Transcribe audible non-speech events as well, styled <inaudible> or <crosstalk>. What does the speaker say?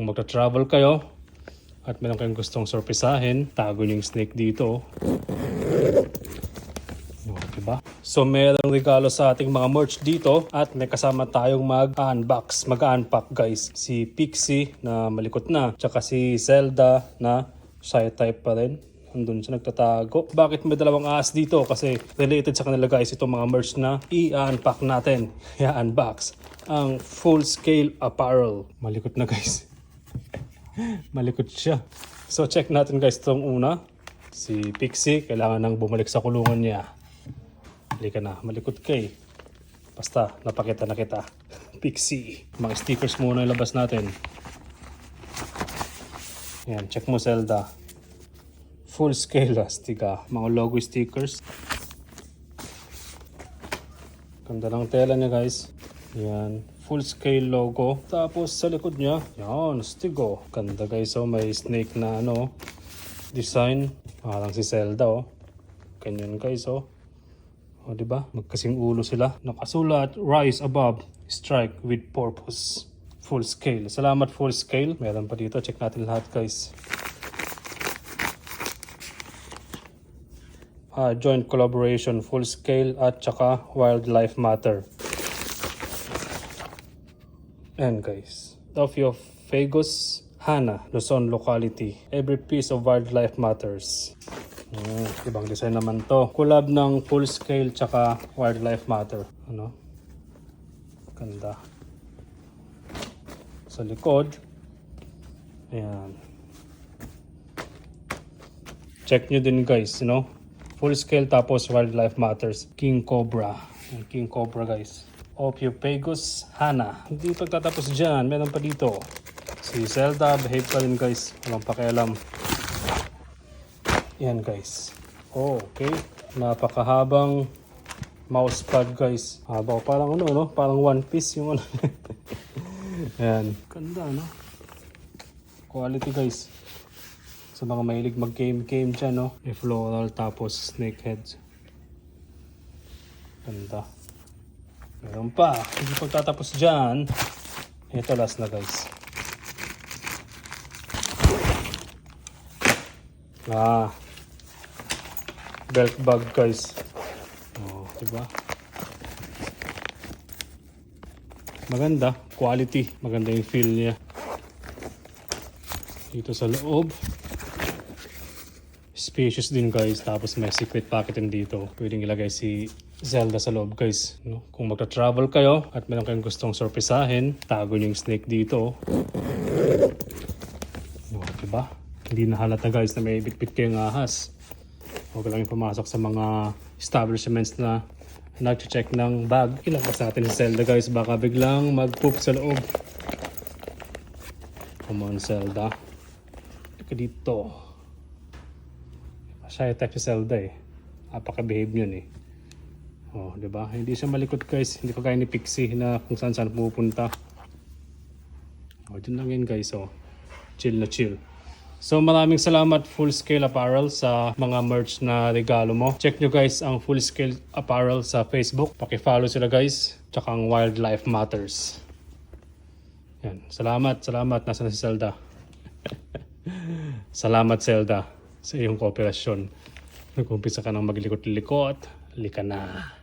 Kung magta-travel kayo at meron kayong gustong sorpresahin, tago niyo yung snake dito. Oh, diba? So merong regalo sa ating mga merch dito at may kasama tayong mag-unbox, mag-unpack guys. Si Pixie na malikot na, tsaka si Zelda na shy type pa rin. Andun siya nagtatago. Bakit may dalawang ahas dito? Kasi related sa kanila guys itong mga merch na i-unpack natin. <laughs> I-unbox. Ang full scale apparel. Malikot na guys. Malikot siya. So check natin guys itong una. Si Pixie, kailangan nang bumalik sa kulungan niya. Halika na, malikot ka eh. Basta, napakita na kita. <laughs> Pixie. Mga stickers muna yung labas natin. Yan, check mo Zelda. Full scale astika. Mga logo stickers. Ganda ng tela niya guys. Yan. Full scale logo. Tapos sa likod niya, yan, stigo. Ganda guys, oh, may snake na ano, design. Parang si Zelda, oh. Ganyan guys, oh. O, di ba? Magkasing ulo sila. Nakasulat, rise above, strike with purpose. Full scale. Salamat full scale. Meron pa dito. Check natin lahat guys. Ah, joint collaboration, full scale at saka wildlife matter. And guys, Ophiophagus Hana, Luzon locality. Every piece of wildlife matters. Hmm, ibang design naman to. Collab ng full scale tsaka wildlife matter. Ano? Ganda. Sa likod. Ayan. Check nyo din guys, you know? Full scale tapos wildlife matters. King Cobra. King Cobra guys. Ophiophagus Hana. Hindi pagtatapos dyan. Meron pa dito. Si Zelda, behave pa rin guys. Walang pakialam. Yan guys. Oh, okay. Napakahabang mousepad guys. Haba parang ano no? Parang one piece yung ano. <laughs> Yan. Ganda no? Quality guys. Sa mga mahilig mag-game-game dyan no? May floral tapos snake heads. Ganda. Meron pa. Hindi pagtatapos dyan. Ito last na guys. Ah. Belt bag guys. Oh, diba? Maganda. Quality. Maganda yung feel niya. Dito sa loob. Spacious din guys. Tapos may secret pocket din dito. Pwedeng ilagay si Zelda sa loob guys. No? Kung magta-travel kayo at meron kayong gustong sorpresahin, tago yung snake dito. Oh, diba? Hindi na halata guys na may bitbit kayong ahas. Huwag lang yung pumasok sa mga establishments na nag-check ng bag. Ilabas natin si Zelda guys. Baka biglang mag-poop sa loob. Come on Zelda. Ika dito. Siya type si Zelda eh. Napaka-behave yun eh. Oh, 'di ba? Hindi siya malikot guys. Hindi kagaya ni Pixie na kung saan saan pupunta. Oh, dyan lang yun guys. Oh. Chill na chill. So maraming salamat Full Scale Apparel sa mga merch na regalo mo. Check nyo guys ang Full Scale Apparel sa Facebook. Paki-follow sila guys. Tsaka ang Wildlife Matters. Yan. Salamat, salamat. Nasa na si Zelda. <laughs> salamat Zelda sa iyong kooperasyon. Nag-umpisa ka ng maglikot-likot. Lika na.